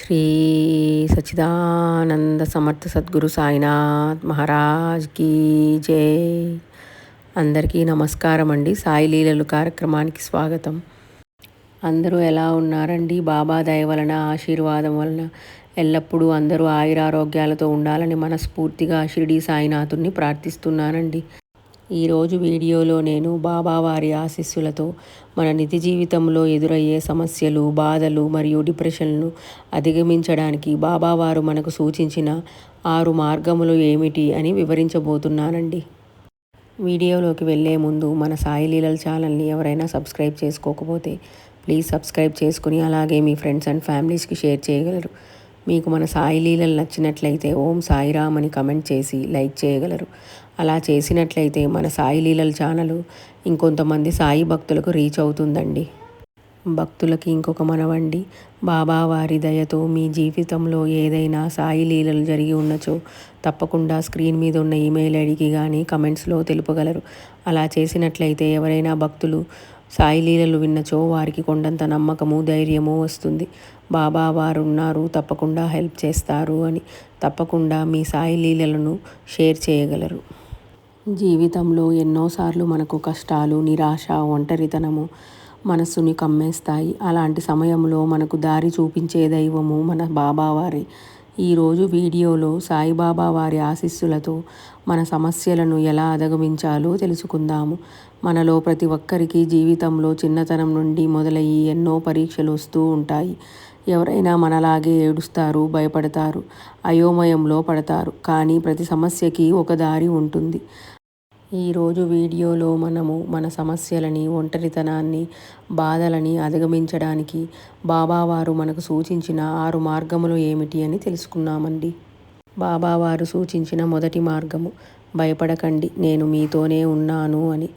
శ్రీ సచిదానంద సమర్థ సద్గురు సాయినాథ్ మహారాజ్ కీ జై. అందరికీ నమస్కారం అండి. సాయి లీలలు కార్యక్రమానికి స్వాగతం. అందరూ ఎలా ఉన్నారండి? బాబా దయ వలన ఆశీర్వాదం వలన ఎల్లప్పుడూ అందరూ ఆయురారోగ్యాలతో ఉండాలని మనస్ఫూర్తిగా షిరిడి సాయినాథుని ప్రార్థిస్తున్నానండి. ఈరోజు వీడియోలో నేను బాబావారి ఆశీస్సులతో మన నిజ జీవితంలో ఎదురయ్యే సమస్యలు బాధలు మరియు డిప్రెషన్ను అధిగమించడానికి బాబావారు మనకు సూచించిన ఆరు మార్గములు ఏమిటి అని వివరించబోతున్నానండి. వీడియోలోకి వెళ్ళే ముందు మన సాయి లీలల ఛానల్ని ఎవరైనా సబ్స్క్రైబ్ చేసుకోకపోతే ప్లీజ్ సబ్స్క్రైబ్ చేసుకుని అలాగే మీ ఫ్రెండ్స్ అండ్ ఫ్యామిలీస్కి షేర్ చేయగలరు. మీకు మన సాయి లీలలు నచ్చినట్లయితే ఓం సాయిరామ్ అని కమెంట్ చేసి లైక్ చేయగలరు. అలా చేసినట్లయితే మన సాయి లీలల ఛానల్ ఇంకొంతమంది సాయి భక్తులకు రీచ్ అవుతుందండి. భక్తులకి ఇంకొక మనవండి. బాబా వారి దయతో మీ జీవితంలో ఏదైనా సాయి లీలలు జరిగి ఉన్నచో తప్పకుండా స్క్రీన్ మీద ఉన్న ఈమెయిల్ ఐడికి కానీ కమెంట్స్లో తెలుపగలరు. అలా చేసినట్లయితే ఎవరైనా భక్తులు సాయి లీలలు విన్నచో వారికి కొండంత నమ్మకము ధైర్యము వస్తుంది. బాబా వారు ఉన్నారు తప్పకుండా హెల్ప్ చేస్తారు అని తప్పకుండా మీ సాయి లీలలను షేర్ చేయగలరు. జీవితంలో ఎన్నోసార్లు మనకు కష్టాలు నిరాశ ఒంటరితనము మనస్సుని కమ్మేస్తాయి. అలాంటి సమయంలో మనకు దారి చూపించే దైవము మన బాబావారి. ఈరోజు వీడియోలో సాయిబాబా వారి ఆశీస్సులతో మన సమస్యలను ఎలా అధిగమించాలో తెలుసుకుందాము. మనలో ప్రతి ఒక్కరికి జీవితంలో చిన్నతనం నుండి మొదలయ్యి ఎన్నో పరీక్షలు వస్తూ ఉంటాయి. ఎవరైనా మనలాగే ఏడుస్తారు భయపడతారు అయోమయంలో పడతారు. కానీ ప్రతి సమస్యకి ఒక దారి ఉంటుంది. ఈరోజు వీడియోలో మనము మన సమస్యలని ఒంటరితనాన్ని బాధలని అధిగమించడానికి బాబావారు మనకు సూచించిన ఆరు మార్గములు ఏమిటి అని తెలుసుకున్నామండి. బాబావారు సూచించిన మొదటి మార్గము భయపడకండి నేను మీతోనే ఉన్నాను అని.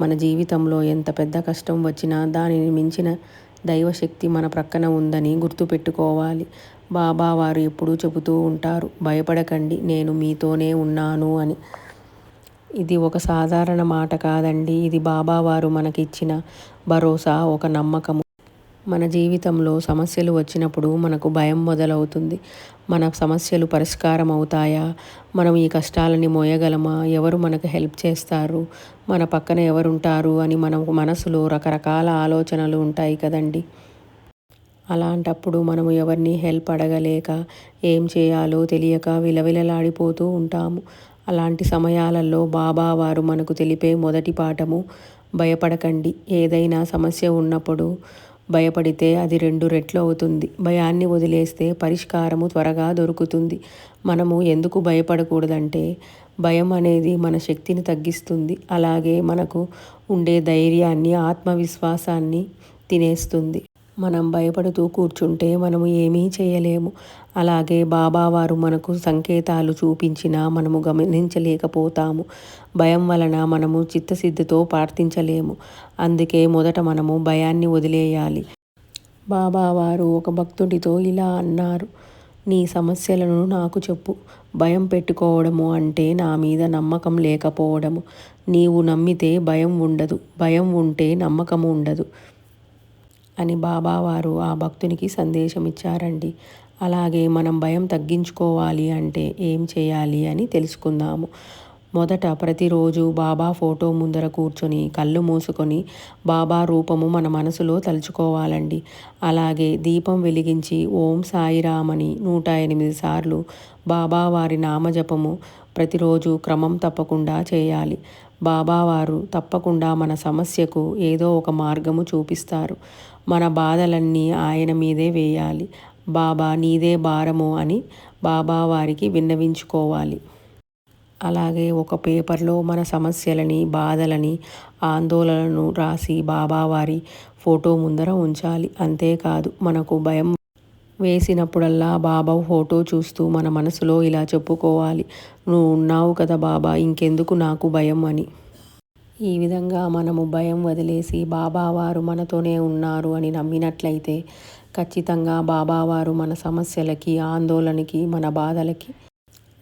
మన జీవితంలో ఎంత పెద్ద కష్టం వచ్చినా దానిని మించిన దైవశక్తి మన ప్రక్కన ఉందని గుర్తుపెట్టుకోవాలి. బాబావారు ఎప్పుడూ చెబుతూ ఉంటారు భయపడకండి నేను మీతోనే ఉన్నాను అని. ఇది ఒక సాధారణ మాట కాదండి. ఇది బాబావారు మనకిచ్చిన భరోసా ఒక నమ్మకము. మన జీవితంలో సమస్యలు వచ్చినప్పుడు మనకు భయం మొదలవుతుంది. మన సమస్యలు పరిష్కారం అవుతాయా మనం ఈ కష్టాలని మోయగలమా? ఎవరు మనకు హెల్ప్ చేస్తారు? మన పక్కన ఎవరుంటారు? అని మనకు మనసులో రకరకాల ఆలోచనలు ఉంటాయి కదండి. అలాంటప్పుడు మనము ఎవరిని హెల్ప్ అడగలేక ఏం చేయాలో తెలియక విలవిలలాడిపోతూ ఉంటాము. అలాంటి సమయాలలో బాబా వారు మనకు తెలిపే మొదటి పాఠము భయపడకండి ఏదైనా సమస్య ఉన్నప్పుడు భయపడితే అది రెండు రెట్లు అవుతుంది. భయాన్ని వదిలేస్తే పరిష్కారము త్వరగా దొరుకుతుంది. మనము ఎందుకు భయపడకూడదంటే భయం అనేది మన శక్తిని తగ్గిస్తుంది. అలాగే మనకు ఉండే ధైర్యాన్ని ఆత్మవిశ్వాసాన్ని తినేస్తుంది. మనం భయపడుతూ కూర్చుంటే మనము ఏమీ చేయలేము. అలాగే బాబావారు మనకు సంకేతాలు చూపించినా మనము గమనించలేకపోతాము. భయం వలన మనము చిత్తశుద్ధితో ప్రార్థించలేము. అందుకే మొదట మనము భయాన్ని వదిలేయాలి. బాబావారు ఒక భక్తుడితో ఇలా అన్నారు నీ సమస్యలను నాకు చెప్పు. భయం పెట్టుకోవడము అంటే నా మీద నమ్మకం లేకపోవడము. నీవు నమ్మితే భయం ఉండదు. భయం ఉంటే నమ్మకం ఉండదు. అని బాబావారు ఆ భక్తునికి సందేశం ఇచ్చారండి. అలాగే మనం భయం తగ్గించుకోవాలి అంటే ఏం చేయాలి అని తెలుసుకుందాము. మొదట ప్రతిరోజు బాబా ఫోటో ముందర కూర్చొని కళ్ళు మూసుకొని బాబా రూపము మన మనసులో తలుచుకోవాలండి. అలాగే దీపం వెలిగించి ఓం సాయిరామని నూట ఎనిమిది సార్లు బాబా వారి నామజపము ప్రతిరోజు క్రమం తప్పకుండా చేయాలి. బాబావారు తప్పకుండా మన సమస్యకు ఏదో ఒక మార్గము చూపిస్తారు. మన బాధలన్నీ ఆయన మీదే వేయాలి. బాబా నీదే భారము అని బాబావారికి విన్నవించుకోవాలి. అలాగే ఒక పేపర్లో మన సమస్యలని బాధలని ఆందోళనను రాసి బాబావారి ఫోటో ముందర ఉంచాలి. అంతేకాదు మనకు భయం వేసినప్పుడల్లా బాబా ఫోటో చూస్తూ మన మనసులో ఇలా చెప్పుకోవాలి. నువ్వు ఉన్నావు కదా బాబా ఇంకెందుకు నాకు భయం అని. ఈ విధంగా మనము భయం వదిలేసి బాబావారు మనతోనే ఉన్నారు అని నమ్మినట్లయితే ఖచ్చితంగా బాబావారు మన సమస్యలకి ఆందోళనకి మన బాధలకి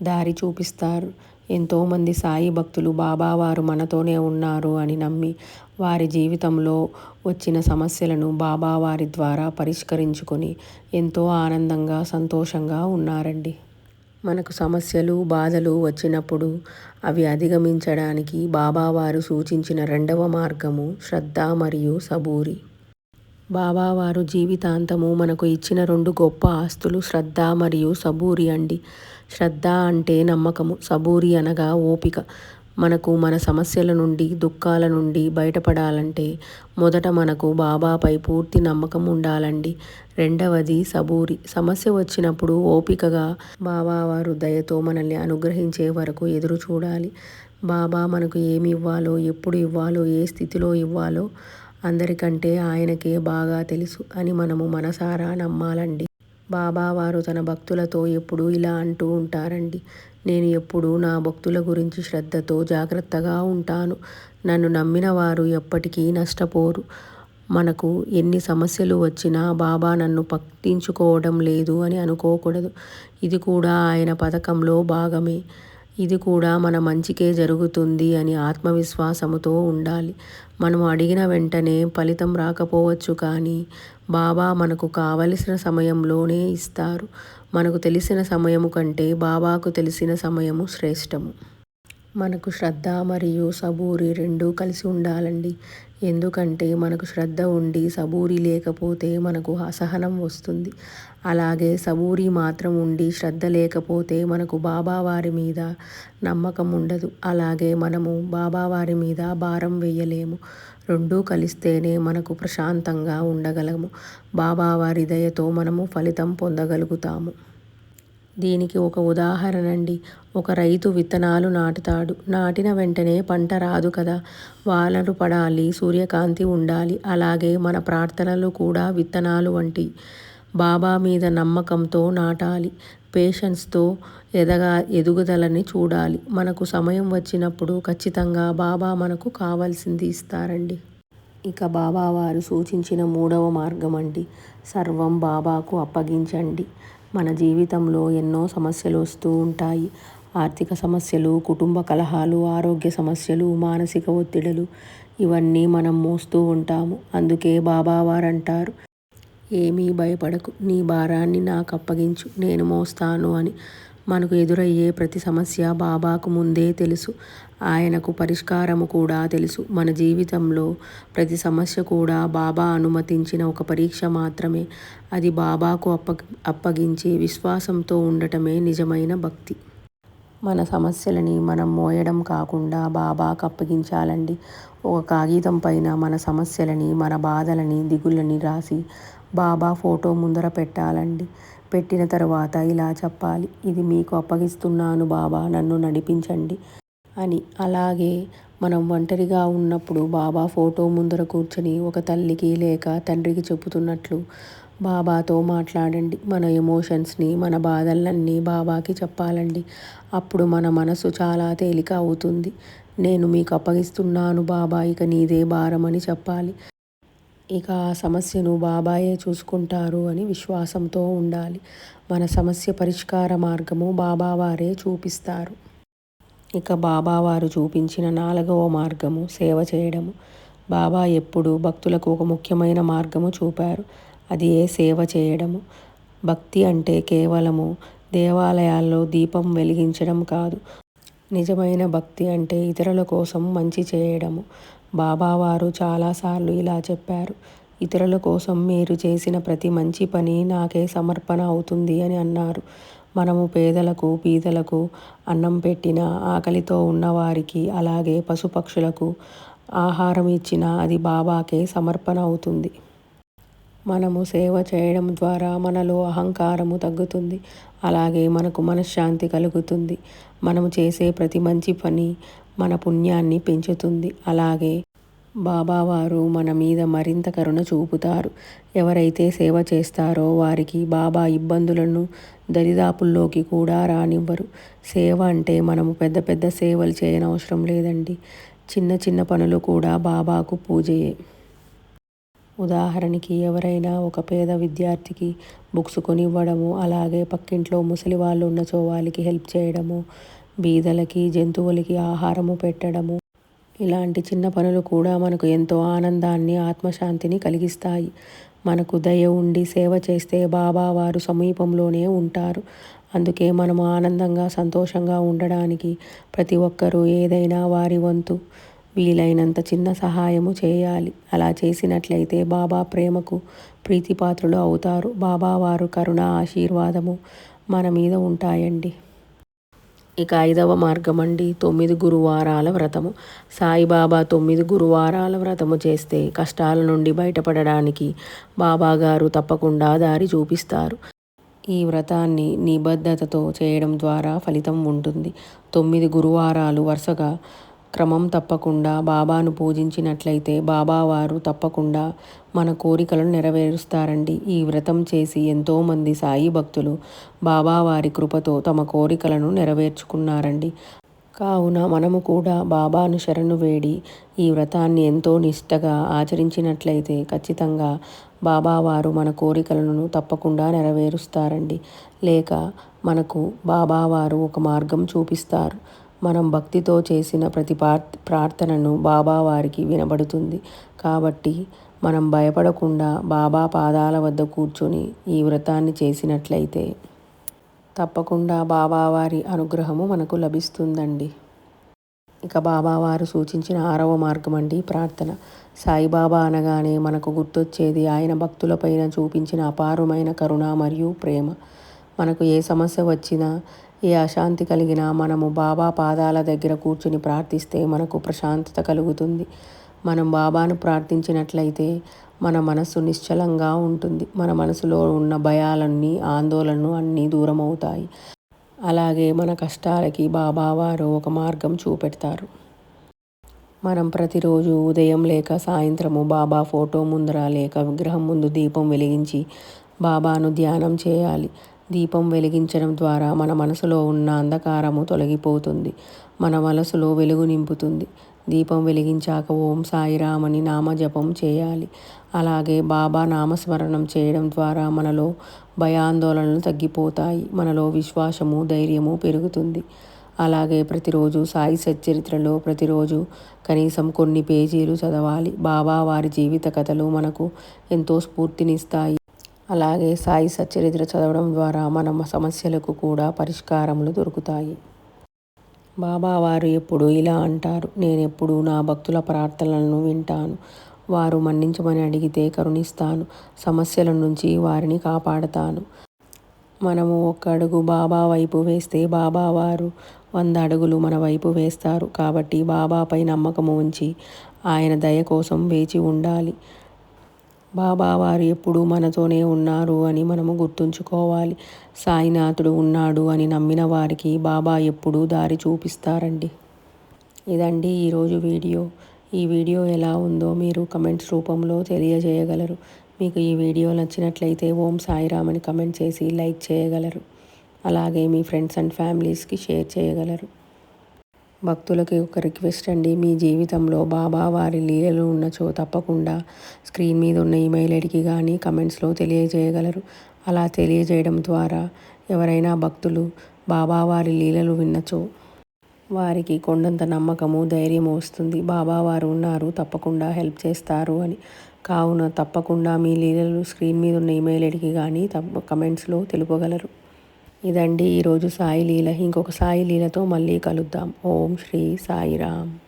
దారి చూపిస్తారు. ఎంతోమంది సాయి భక్తులు బాబావారు మనతోనే ఉన్నారు అని నమ్మి వారి జీవితంలో వచ్చిన సమస్యలను బాబా వారి ద్వారా పరిష్కరించుకొని ఎంతో ఆనందంగా సంతోషంగా ఉన్నారండి. మనకు సమస్యలు బాధలు వచ్చినప్పుడు అవి అధిగమించడానికి బాబావారు సూచించిన రెండవ మార్గము శ్రద్ధ మరియు సబూరి. బాబావారు జీవితాంతము మనకు ఇచ్చిన రెండు గొప్ప ఆస్తులు శ్రద్ధ మరియు సబూరి అండి. శ్రద్ధ అంటే నమ్మకము సబూరి అనగా ఓపిక. మనకు మన సమస్యల నుండి దుఃఖాల నుండి బయటపడాలంటే మొదట మనకు బాబాపై పూర్తి నమ్మకం ఉండాలండి. రెండవది సబూరి. సమస్య వచ్చినప్పుడు ఓపికగా బాబా వారు దయతో మనల్ని అనుగ్రహించే వరకు ఎదురు చూడాలి. బాబా మనకు ఏమి ఇవ్వాలో ఎప్పుడు ఇవ్వాలో ఏ స్థితిలో ఇవ్వాలో అందరికంటే ఆయనకే బాగా తెలుసు అని మనము మనసారా నమ్మాలండి. బాబా వారు తన భక్తులతో ఎప్పుడు ఇలా అంటూ ఉంటారండి. నేను ఎప్పుడూ నా భక్తుల గురించి శ్రద్ధతో జాగ్రత్తగా ఉంటాను. నన్ను నమ్మిన వారు ఎప్పటికీ నష్టపోరు. మనకు ఎన్ని సమస్యలు వచ్చినా బాబా నన్ను పట్టించుకోవడం లేదు అని అనుకోకూడదు. ఇది కూడా ఆయన పథకంలో భాగమే. ఇది కూడా మన మంచికే జరుగుతుంది అని ఆత్మవిశ్వాసముతో ఉండాలి. మనము అడిగిన వెంటనే ఫలితం రాకపోవచ్చు కానీ బాబా మనకు కావలసిన సమయంలోనే ఇస్తారు. మనకు తెలిసిన సమయము కంటే బాబాకు తెలిసిన సమయము శ్రేష్టము. మనకు శ్రద్ధ మరియు సబూరి రెండూ కలిసి ఉండాలండి. ఎందుకంటే మనకు శ్రద్ధ ఉండి సబూరి లేకపోతే మనకు అసహనం వస్తుంది. అలాగే సబూరి మాత్రం ఉండి శ్రద్ధ లేకపోతే మనకు బాబావారి మీద నమ్మకం ఉండదు. అలాగే మనము బాబావారి మీద భారం వేయలేము. రెండూ కలిస్తేనే మనకు ప్రశాంతంగా ఉండగలము. బాబావారి దయతో మనము ఫలితం పొందగలుగుతాము. దీనికి ఒక ఉదాహరణ అండి ఒక రైతు విత్తనాలు నాటుతాడు. నాటిన వెంటనే పంట రాదు కదా. వానలు పడాలి సూర్యకాంతి ఉండాలి. అలాగే మన ప్రార్థనలు కూడా విత్తనాలు వంటి బాబా మీద నమ్మకంతో నాటాలి పేషెన్స్తో ఎదగా ఎదుగుదలని చూడాలి. మనకు సమయం వచ్చినప్పుడు ఖచ్చితంగా బాబా మనకు కావాల్సింది ఇస్తారండి. ఇక బాబా వారు సూచించిన మూడవ మార్గం అండి. సర్వం బాబాకు అప్పగించండి. మన జీవితంలో ఎన్నో సమస్యలు వస్తూ ఉంటాయి. ఆర్థిక సమస్యలు కుటుంబ కలహాలు ఆరోగ్య సమస్యలు మానసిక ఒత్తిడులు ఇవన్నీ మనం మోస్తూ ఉంటాము. అందుకే బాబావారు అంటారు ఏమీ భయపడకు. నీ భారాన్ని నాకు అప్పగించు నేను మోస్తాను అని మనకు ఎదురయ్యే ప్రతి సమస్య బాబాకు ముందే తెలుసు. ఆయనకు పరిష్కారము కూడా తెలుసు. మన జీవితంలో ప్రతి సమస్య కూడా బాబా అనుమతించిన ఒక పరీక్ష మాత్రమే. అది బాబాకు అప్ప అప్పగించి విశ్వాసంతో ఉండటమే నిజమైన భక్తి. మన సమస్యలని మనం మోయడం కాకుండా బాబాకు అప్పగించాలండి. ఒక కాగితం పైన మన సమస్యలని మన బాధలని దిగులని రాసి బాబా ఫోటో ముందర పెట్టాలండి. పెట్టిన తర్వాత ఇలా చెప్పాలి ఇది మీకు అప్పగిస్తున్నాను బాబా నన్ను నడిపించండి అని. అలాగే మనం ఒంటరిగా ఉన్నప్పుడు బాబా ఫోటో ముందర కూర్చొని ఒక తల్లికి లేక తండ్రికి చెబుతున్నట్లు బాబాతో మాట్లాడండి. మన ఎమోషన్స్ని మన బాధలన్నీ బాబాకి చెప్పాలండి. అప్పుడు మన మనసు చాలా తేలిక అవుతుంది. నేను మీకు అప్పగిస్తున్నాను బాబా ఇక నీదే భారం అని చెప్పాలి. ఇక ఆ సమస్యను బాబాయే చూసుకుంటారు అని విశ్వాసంతో ఉండాలి. మన సమస్య పరిష్కార మార్గము బాబావారే చూపిస్తారు. ఇక బాబావారు చూపించిన నాలుగవ మార్గము సేవ చేయడము. బాబా ఎప్పుడు భక్తులకు ఒక ముఖ్యమైన మార్గము చూపారు. అది ఏ సేవ చేయడము? భక్తి అంటే కేవలము దేవాలయాల్లో దీపం వెలిగించడం కాదు. నిజమైన భక్తి అంటే ఇతరుల కోసం మంచి చేయడము. బాబావారు చాలాసార్లు ఇలా చెప్పారు. ఇతరుల కోసం మీరు చేసిన ప్రతి మంచి పని నాకే సమర్పణ అవుతుంది అని అన్నారు. మనము పేదలకు పీదలకు అన్నం పెట్టిన ఆకలితో ఉన్నవారికి అలాగే పశుపక్షులకు ఆహారం ఇచ్చిన అది బాబాకే సమర్పణ అవుతుంది. మనము సేవ చేయడం ద్వారా మనలో అహంకారము తగ్గుతుంది. అలాగే మనకు మనశ్శాంతి కలుగుతుంది. మనము చేసే ప్రతి మంచి పని మన పుణ్యాన్ని పెంచుతుంది. అలాగే బాబావారు మన మీద మరింత కరుణ చూపుతారు. ఎవరైతే సేవ చేస్తారో వారికి బాబా ఇబ్బందులను దరిదాపుల్లోకి కూడా రానివ్వరు. సేవ అంటే మనము పెద్ద పెద్ద సేవలు చేయనవసరం లేదండి. చిన్న చిన్న పనులు కూడా బాబాకు పూజయే. ఉదాహరణకి ఎవరైనా ఒక పేద విద్యార్థికి బుక్స్ కొనివ్వడము అలాగే పక్కింట్లో ముసలి వాళ్ళు ఉన్నచో వాళ్ళకి హెల్ప్ చేయడము బీదలకి జంతువులకి ఆహారము పెట్టడము. ఇలాంటి చిన్న పనులు కూడా మనకు ఎంతో ఆనందాన్ని ఆత్మశాంతిని కలిగిస్తాయి. మనకు దయ ఉండి సేవ చేస్తే బాబా వారు సమీపంలోనే ఉంటారు. అందుకే మనము ఆనందంగా సంతోషంగా ఉండడానికి ప్రతి ఒక్కరూ ఏదైనా వారి వంతు వీలైనంత చిన్న సహాయము చేయాలి. అలా చేసినట్లయితే బాబా ప్రేమకు ప్రీతిపాత్రులు అవుతారు. బాబా వారు కరుణ ఆశీర్వాదము మన మీద ఉంటాయండి. ఇక ఐదవ మార్గం అండి తొమ్మిది గురువారాల వ్రతము. సాయిబాబా తొమ్మిది గురువారాల వ్రతము చేస్తే కష్టాల నుండి బయటపడడానికి బాబా గారు తప్పకుండా దారి చూపిస్తారు. ఈ వ్రతాన్ని నిబద్ధతతో చేయడం ద్వారా ఫలితం ఉంటుంది. తొమ్మిది గురువారాలు వరుసగా క్రమం తప్పకుండా బాబాను పూజించినట్లయితే బాబావారు తప్పకుండా మన కోరికలను నెరవేరుస్తారండి. ఈ వ్రతం చేసి ఎంతోమంది సాయి భక్తులు బాబావారి కృపతో తమ కోరికలను నెరవేర్చుకున్నారండి. కావున మనము కూడా బాబాను శరణు వేడి ఈ వ్రతాన్ని ఎంతో నిష్టగా ఆచరించినట్లయితే ఖచ్చితంగా బాబావారు మన కోరికలను తప్పకుండా నెరవేరుస్తారండి. లేక మనకు బాబావారు ఒక మార్గం చూపిస్తారు. మనం భక్తితో చేసిన ప్రతి ప్రార్థనను బాబా వారికి వినబడుతుంది. కాబట్టి మనం భయపడకుండా బాబా పాదాల వద్ద కూర్చొని ఈ వ్రతాన్ని చేసినట్లయితే తప్పకుండా బాబావారి అనుగ్రహము మనకు లభిస్తుందండి. ఇక బాబావారు సూచించిన ఆరవ మార్గం అండి ప్రార్థన. సాయిబాబా అనగానే మనకు గుర్తొచ్చేది ఆయన భక్తులపైన చూపించిన అపారమైన కరుణ మరియు ప్రేమ. మనకు ఏ సమస్య వచ్చినా ఏ అశాంతి కలిగినా మనము బాబా పాదాల దగ్గర కూర్చుని ప్రార్థిస్తే మనకు ప్రశాంతత కలుగుతుంది. మనం బాబాను ప్రార్థించినట్లయితే మన మనసు నిశ్చలంగా ఉంటుంది. మన మనసులో ఉన్న భయాలన్నీ ఆందోళనలు అన్నీ దూరం అవుతాయి అలాగే మన కష్టాలకి బాబా వారు ఒక మార్గం చూపెడతారు. మనం ప్రతిరోజు ఉదయం లేక సాయంత్రము బాబా ఫోటో ముందర లేక విగ్రహం ముందు దీపం వెలిగించి బాబాను ధ్యానం చేయాలి. దీపం వెలిగించడం ద్వారా మన మనసులో ఉన్న అంధకారము తొలగిపోతుంది. మన మనసులో వెలుగు నింపుతుంది. దీపం వెలిగించాక ఓం సాయిరామని నామజపం చేయాలి. అలాగే బాబా నామస్మరణం చేయడం ద్వారా మనలో భయాందోళనలు తగ్గిపోతాయి. మనలో విశ్వాసము ధైర్యము పెరుగుతుంది. అలాగే ప్రతిరోజు సాయి సచ్చరిత్రలో ప్రతిరోజు కనీసం కొన్ని పేజీలు చదవాలి. బాబా వారి జీవిత కథలు మనకు ఎంతో స్ఫూర్తినిస్తాయి. అలాగే సాయి సచ్చరిత్ర చదవడం ద్వారా మన సమస్యలకు కూడా పరిష్కారములు దొరుకుతాయి. బాబా వారు ఎప్పుడు ఇలా అంటారు. నేనెప్పుడు నా భక్తుల ప్రార్థనలను వింటాను. వారు మన్నించమని అడిగితే కరుణిస్తాను. సమస్యల నుంచి వారిని కాపాడతాను. మనము ఒక అడుగు బాబా వైపు వేస్తే బాబా వారు వంద అడుగులు మన వైపు వేస్తారు. కాబట్టి బాబాపై నమ్మకము ఉంచి ఆయన దయ కోసం వేచి ఉండాలి. బాబా వారు ఎప్పుడూ మనతోనే ఉన్నారు అని మనము గుర్తుంచుకోవాలి. సాయినాథుడు ఉన్నాడు అని నమ్మిన వారికి బాబా ఎప్పుడూ దారి చూపిస్తారండి. ఇదండి ఈరోజు వీడియో. ఈ వీడియో ఎలా ఉందో మీరు కమెంట్స్ రూపంలో తెలియజేయగలరు. మీకు ఈ వీడియో నచ్చినట్లయితే ఓం సాయిరామ్ అని కమెంట్ చేసి లైక్ చేయగలరు. అలాగే మీ ఫ్రెండ్స్ అండ్ ఫ్యామిలీస్కి షేర్ చేయగలరు. భక్తులకి ఒక రిక్వెస్ట్ అండి. మీ జీవితంలో బాబా వారి లీలలు ఉన్నచో తప్పకుండా స్క్రీన్ మీద ఉన్న ఈమెయిల్ ఐడికి కానీ కమెంట్స్లో తెలియజేయగలరు. అలా తెలియజేయడం ద్వారా ఎవరైనా భక్తులు బాబా వారి లీలలు విన్నచో వారికి కొండంత నమ్మకము ధైర్యం వస్తుంది. బాబా వారు ఉన్నారు తప్పకుండా హెల్ప్ చేస్తారు అని. కావున తప్పకుండా మీ లీలలు స్క్రీన్ మీద ఉన్న ఈమెయిల్ ఐడికి కానీ తప్ప కమెంట్స్లో తెలుపగలరు. ఇదండి ఈరోజు సాయి లీల. ఇంకొక సాయి లీలతో మళ్ళీ కలుద్దాం. ఓం శ్రీ సాయిరామ్.